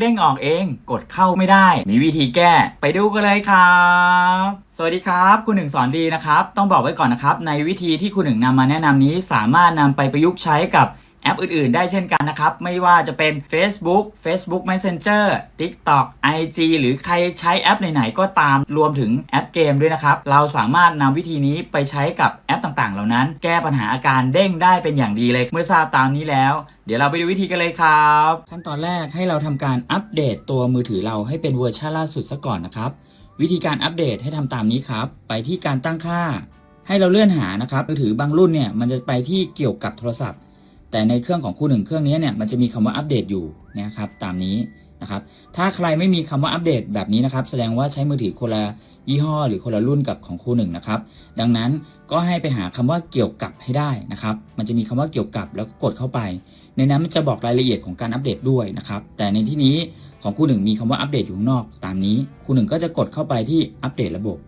เด้งออกเองกดเข้าไม่ได้ มีวิธีแก้ ไปดูกันเลยครับสวัสดีครับคุณหนึ่งสอนดีนะครับ ต้องบอกไว้ก่อนนะครับ ในวิธีที่คุณหนึ่งนำมาแนะนำนี้สามารถนำไปประยุกต์ใช้กับ แอปอื่นๆ ได้เช่นกันนะครับ ไม่ว่าจะเป็น Facebook Facebook Messenger TikTok IG หรือใครใช้แอปไหนๆก็ตามรวมถึงแอปเกมด้วยนะครับ เราสามารถนำวิธีนี้ไปใช้กับแอปต่างๆ เหล่านั้น แก้ปัญหาอาการเด้งได้เป็นอย่างดีเลย เมื่อทราบตามนี้แล้ว เดี๋ยวเราไปดูวิธีกันเลยครับ ขั้นตอนแรกให้เราทำการอัปเดตตัวมือถือเราให้เป็นเวอร์ชันล่าสุดซะก่อนนะครับ วิธีการอัปเดตให้ทำตามนี้ครับ ไปที่การตั้งค่า ให้เราเลื่อนหานะครับมือถือบางรุ่นเนี่ยมันจะไปที่เกี่ยวกับโทรศัพท์ แต่ในเครื่องของคู่หนึ่งเครื่องนี้เนี่ยมันจะมีคำว่าอัปเดตอยู่นะครับตามนี้นะครับถ้าใครไม่มีคำว่าอัปเดตแบบนี้นะครับ แสดงว่าใช้มือถือคนละยี่ห้อ หรือคนละรุ่นกับของคู่หนึ่งนะครับ ดังนั้นก็ให้ไปหาคำว่าเกี่ยวกับให้ได้นะครับ มันจะมีคำว่าเกี่ยวกับแล้วก็กดเข้าไป ในนั้นมันจะบอกรายละเอียดของการอัปเดตด้วยนะครับ แต่ในที่นี้ของคู่หนึ่งมีคำว่าอัปเดตอยู่ข้างนอก ตามนี้คู่หนึ่งก็จะกดเข้าไปที่อัปเดตระบบ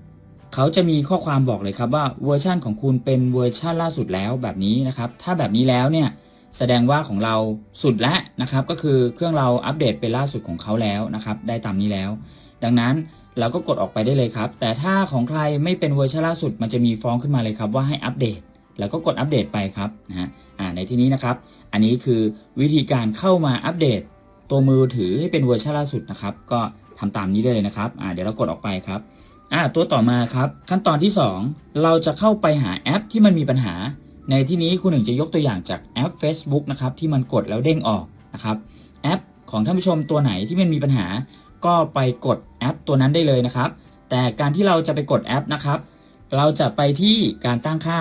เขาจะมีข้อความบอกเลยครับว่าเวอร์ชันของคุณเป็นเวอร์ชันล่าสุดแล้วแบบนี้นะครับ ถ้าแบบนี้แล้วเนี่ย แสดงว่าของเราสุดแล้วนะครับ ก็คือเครื่องเราอัปเดตเป็นล่าสุดของเขาแล้วนะครับ ได้ตามนี้แล้ว ดังนั้นเราก็กดออกไปได้เลยครับ แต่ถ้าของใครไม่เป็นเวอร์ชันล่าสุด มันจะมีฟ้องขึ้นมาเลยครับว่าให้อัปเดต แล้วก็กดอัปเดตไปครับนะฮะในที่นี้นะครับ อันนี้คือวิธีการเข้ามาอัปเดต ตัวมือถือให้เป็นเวอร์ชันล่าสุดนะครับ ก็ทำตามนี้ได้เลยนะครับเดี๋ยวเรากดออกไปครับตัวต่อมาครับ ขั้นตอนที่ 2 เราจะเข้าไปหาแอปที่มันมีปัญหา ในที่นี้คุณหนึ่งจะยกตัวอย่างจากแอป Facebook นะครับที่มันกดแล้วเด้งออกนะครับแอปของท่านผู้ชมตัวไหนที่มันมีปัญหา ก็ไปกดแอปตัวนั้นได้เลยนะครับ แต่การที่เราจะไปกดแอปนะครับ เราจะไปที่การตั้งค่า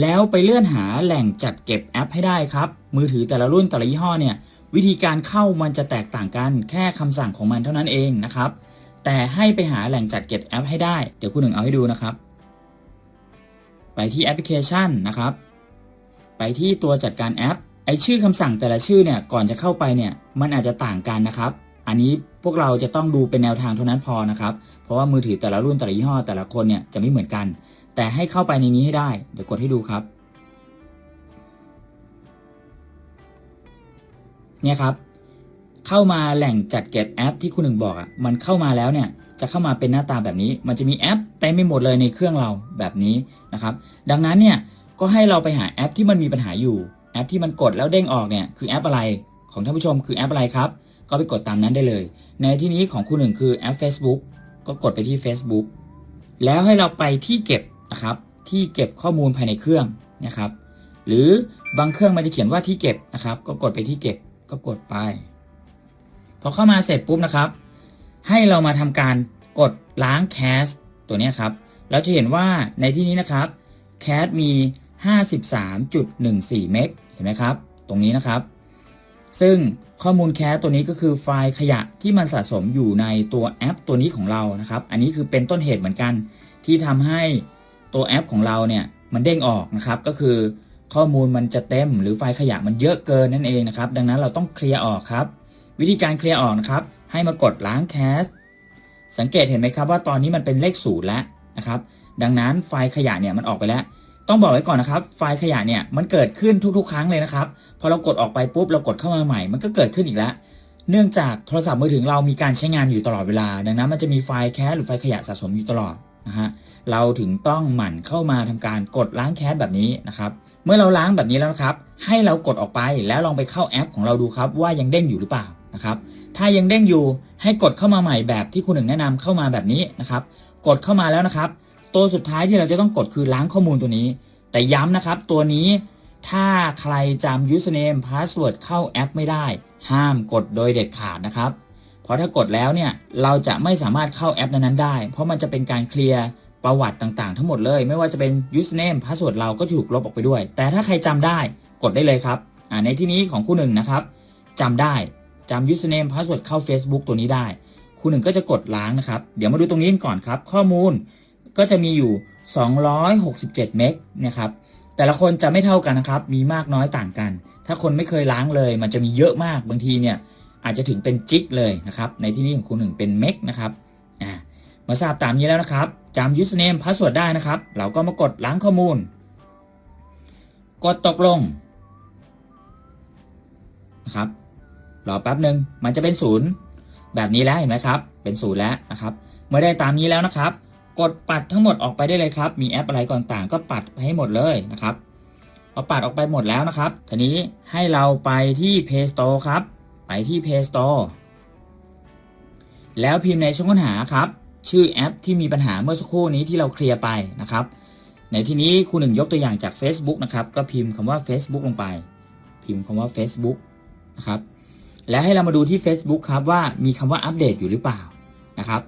แล้วไปเลื่อนหาแหล่งจัดเก็บแอปให้ได้ครับ มือถือแต่ละรุ่นแต่ละยี่ห้อเนี่ยวิธีการเข้ามันจะแตกต่างกันแค่คำสั่งของมันเท่านั้นเองนะครับ แต่ให้ไปหาแหล่งจัดเก็บแอปให้ได้ เดี๋ยวคุณหนึ่งเอาให้ดูนะครับ ไปที่แอปพลิเคชันนะครับ ไปที่ตัวจัดการแอป ไอชื่อคำสั่งแต่ละชื่อเนี่ยก่อนจะเข้าไปเนี่ยมันอาจจะต่างกันนะครับ อันนี้พวกเราจะต้องดูเป็นแนวทางเท่านั้นพอนะครับ เพราะว่ามือถือแต่ละรุ่นแต่ละยี่ห้อแต่ละคนเนี่ยจะไม่เหมือนกัน แต่ให้เข้าไปในนี้ให้ได้ เดี๋ยวกดให้ดูครับ เนี่ยครับ เข้ามาแหล่งจัดเก็บแอปที่คุณหนึ่งบอกอะมันเข้ามาแล้วเนี่ยจะเข้ามาเป็นหน้าตาแบบนี้ มันจะมีแอปเต็มไปหมดเลยในเครื่องเราแบบนี้นะครับดังนั้นเนี่ยก็ให้เราไปหาแอปที่มันมีปัญหาอยู่แอปที่มันกดแล้วเด้งออกเนี่ยคือแอปอะไรของท่านผู้ชมคือแอปอะไรครับ ก็ไปกดตามนั้นได้เลย ในที่นี้ของคุณหนึ่งคือแอป Facebook ก็กดไปที่ Facebook แล้วให้เราไปที่เก็บนะครับที่เก็บข้อมูลภายในเครื่องนะครับหรือบางเครื่องมันจะเขียนว่าที่เก็บนะครับ ก็กดไปที่เก็บก็กดไป พอเข้ามาเสร็จปุ๊บนะครับ ให้เรามาทำการกดล้างแคสตัวนี้ครับ เราจะเห็นว่าในที่นี้นะครับแคสมี 53.14 เมกเห็นไหมครับ ตรงนี้นะครับ ซึ่งข้อมูลแคสตัวนี้ก็คือไฟล์ขยะที่มันสะสมอยู่ในตัวแอปตัวนี้ของเรานะครับ อันนี้คือเป็นต้นเหตุเหมือนกัน ที่ทำให้ตัวแอปของเราเนี่ยมันเด้งออกนะครับ ก็คือข้อมูลมันจะเต็มหรือไฟล์ขยะมันเยอะเกินนั่นเองนะครับ ดังนั้นเราต้องเคลียร์ออกครับ วิธีการเคลียร์ออกนะครับ ให้มากดล้างแคส สังเกตเห็นไหมครับว่าตอนนี้มันเป็นเลขศูนย์แล้วนะครับ ดังนั้นไฟล์ขยะเนี่ยมันออกไปแล้ว ต้องบอกไว้ก่อนนะครับ ไฟล์ขยะเนี่ยมันเกิดขึ้นทุก ๆ ครั้งเลยนะครับ พอเรากดออกไปปุ๊บเรากดเข้ามาใหม่ มันก็เกิดขึ้นอีกแล้ว เนื่องจากโทรศัพท์มือถือเรามีการใช้งานอยู่ตลอดเวลา ดังนั้นมันจะมีไฟล์แคสหรือไฟล์ขยะสะสมอยู่ตลอดนะฮะ เราถึงต้องหมั่นเข้ามาทำการกดล้างแคสแบบนี้นะครับ เมื่อเราล้างแบบนี้แล้วนะครับ ให้เรากดออกไปแล้วลองไปเข้าแอปของเราดูครับว่ายังเด้งอยู่หรือเปล่า นะครับ ถ้ายังเด้งอยู่ให้กดเข้ามาใหม่แบบที่คุณหนึ่งแนะนำเข้ามาแบบนี้นะครับ กดเข้ามาแล้วนะครับ ตัวสุดท้ายที่เราจะต้องกดคือล้างข้อมูลตัวนี้ แต่ย้ำนะครับ ตัวนี้ถ้าใครจำ username password เข้าแอปไม่ได้ ห้ามกดโดยเด็ดขาดนะครับ เพราะถ้ากดแล้วเนี่ยเราจะไม่สามารถเข้าแอปนั้นๆได้ เพราะมันจะเป็นการเคลียร์ประวัติต่างๆ ทั้งหมดเลย ไม่ว่าจะเป็น username password เราก็ถูกลบออกไปด้วย แต่ถ้าใครจำได้กดได้เลยครับในที่นี้ของคู่หนึ่งนะครับจำได้ จำ username password เข้า Facebook ตัวนี้ได้คู่หนึ่งก็จะกดล้างนะครับ เดี๋ยวมาดูตรงนี้ก่อนครับ ข้อมูลก็จะมีอยู่ 267 เมกนะครับ แต่ละคนจะไม่เท่ากันนะครับ มีมากน้อยต่างกัน ถ้าคนไม่เคยล้างเลย มันจะมีเยอะมาก บางทีเนี่ยอาจจะถึงเป็นจิกเลยนะครับ ในที่นี้ของคุณหนึ่งเป็นเมกนะครับ อ่า มาทราบตามนี้แล้วนะครับจำ username password ได้นะครับ เราก็มากดล้างข้อมูล กดตกลงนะครับ รอแป๊บหนึ่งมันจะเป็นศูนย์แบบนี้แล้วเห็นไหมครับ เป็นศูนย์แล้วนะครับเมื่อได้ตามนี้แล้วนะครับ กดปัดทั้งหมดออกไปได้เลยครับ มีแอปอะไรก่อนต่างก็ปัดไปให้หมดเลยนะครับพอปัดออกไปหมดแล้วนะครับทีนี้ให้เราไปที่ Play Store ครับ ไปที่ Play Store แล้วพิมพ์ในช่องค้นหาครับ ชื่อแอปที่มีปัญหาเมื่อสักครู่นี้ที่เราเคลียร์ไปนะครับ ในที่นี้ครูหนึ่งยกตัวอย่างจาก Facebook นะครับ ก็พิมพ์คำว่า Facebook ลงไป พิมพ์คำว่า Facebook นะครับ และให้เรามาดูที่ Facebook ครับว่ามีคำว่าอัปเดตอยู่หรือเปล่านะครับ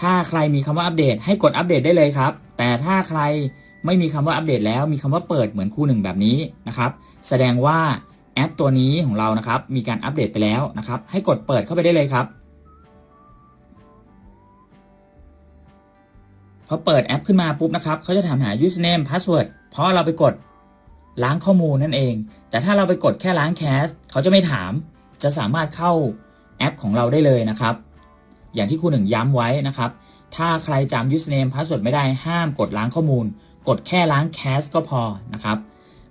ถ้าใครมีคำว่าอัปเดตให้กดอัปเดตได้เลยครับ แต่ถ้าใครไม่มีคำว่าอัปเดตแล้วมีคำว่าเปิดเหมือนครูหนึ่งแบบนี้นะครับ แสดงว่าแอปตัวนี้ของเรานะครับ มีการอัปเดตไปแล้วนะครับ ให้กดเปิดเข้าไปได้เลยครับพอเปิดแอปขึ้นมาปุ๊บนะครับเขาจะถามหา username password เพราะเราไปกดล้างข้อมูลนั่นเอง แต่ถ้าเราไปกดแค่ล้างแคสเขาจะไม่ถาม จะสามารถเข้าแอปของเราได้เลยนะครับ อย่างที่ครูหนึ่งย้ำไว้นะครับ ถ้าใครจำ username password ไม่ได้ห้ามกดล้างข้อมูล กดแค่ล้างแคสก็พอนะครับ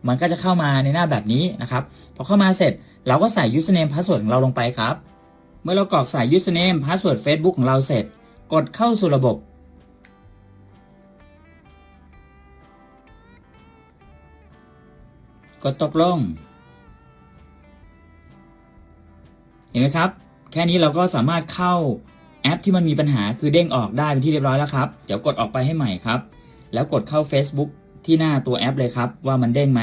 มันก็จะเข้ามาในหน้าแบบนี้นะครับ พอเข้ามาเสร็จเราก็ใส่ username password ของเราลงไปครับ เมื่อเรากรอกใส่ username password Facebook ของเราเสร็จ กดเข้าสู่ระบบ กดตกลง เห็นไหมครับ แค่นี้เราก็สามารถเข้าแอปที่มันมีปัญหาคือเด้งออกได้เป็นที่เรียบร้อยแล้วครับ เดี๋ยวกดออกไปให้ใหม่ครับ แล้วกดเข้า Facebook ที่หน้าตัวแอปเลยครับ ว่ามันเด้งไหม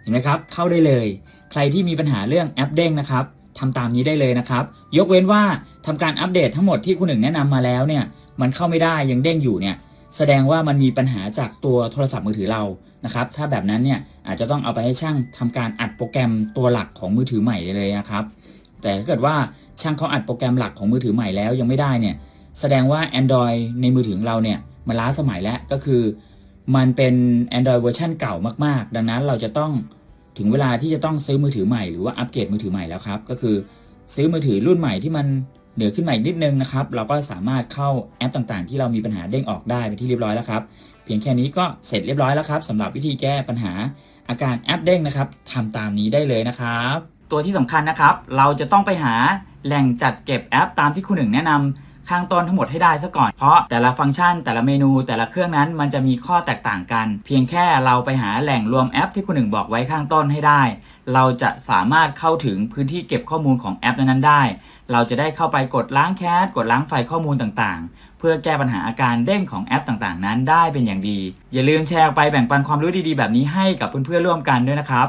เห็นไหมครับ เข้าได้เลย ใครที่มีปัญหาเรื่องแอปเด้งนะครับทำตามนี้ได้เลยนะครับ ยกเว้นว่าทำการอัปเดตทั้งหมดที่คุณหนึ่งแนะนำมาแล้วเนี่ย มันเข้าไม่ได้ยังเด้งอยู่เนี่ย แสดงว่ามันมีปัญหาจากตัวโทรศัพท์มือถือเรานะครับ ถ้าแบบนั้นเนี่ยอาจจะต้องเอาไปให้ช่างทำการอัดโปรแกรมตัวหลักของมือถือใหม่เลยนะครับ แต่ถ้าเกิดว่าช่างเขาอัดโปรแกรมหลักของมือถือใหม่แล้วยังไม่ได้เนี่ยแสดงว่า Android ในมือถือของเราเนี่ยมันล้าสมัยแล้วก็คือ มันเป็น Android เวอร์ชันเก่ามาก ๆ ดังนั้นเราจะต้องถึงเวลาที่จะต้องซื้อมือถือใหม่หรือว่าอัปเกรดมือถือใหม่แล้วครับ ก็คือซื้อมือถือรุ่นใหม่ที่มันเหนือขึ้นมาอีกนิดนึงนะครับ เราก็สามารถเข้าแอปต่างๆ ที่เรามีปัญหาเด้งออกได้เป็นที่เรียบร้อยแล้วครับ เพียงแค่นี้ก็เสร็จเรียบร้อยแล้วครับสำหรับวิธีแก้ปัญหาอาการแอปเด้งนะครับทำตามนี้ได้เลยนะครับ ตัวที่สำคัญนะครับ เราจะต้องไปหาแหล่งจัดเก็บแอปตามที่คุณหนึ่งแนะนำข้างต้นทั้งหมดให้ได้ซะก่อน เพราะแต่ละฟังก์ชัน แต่ละเมนูแต่ละเครื่องนั้นมันจะมีข้อแตกต่างกัน เพียงแค่เราไปหาแหล่งรวมแอปที่คุณหนึ่งบอกไว้ข้างต้นให้ได้ เราจะสามารถเข้าถึงพื้นที่เก็บข้อมูลของแอปนั้นๆได้ เราจะได้เข้าไปกดล้างแคสกดล้างไฟล์ข้อมูลต่างๆ เพื่อแก้ปัญหาอาการเด้งของแอปต่างๆ นั้นได้เป็นอย่างดี อย่าลืมแชร์ไปแบ่งปันความรู้ดีๆ แบบนี้ให้กับเพื่อนๆร่วมกันด้วยนะครับ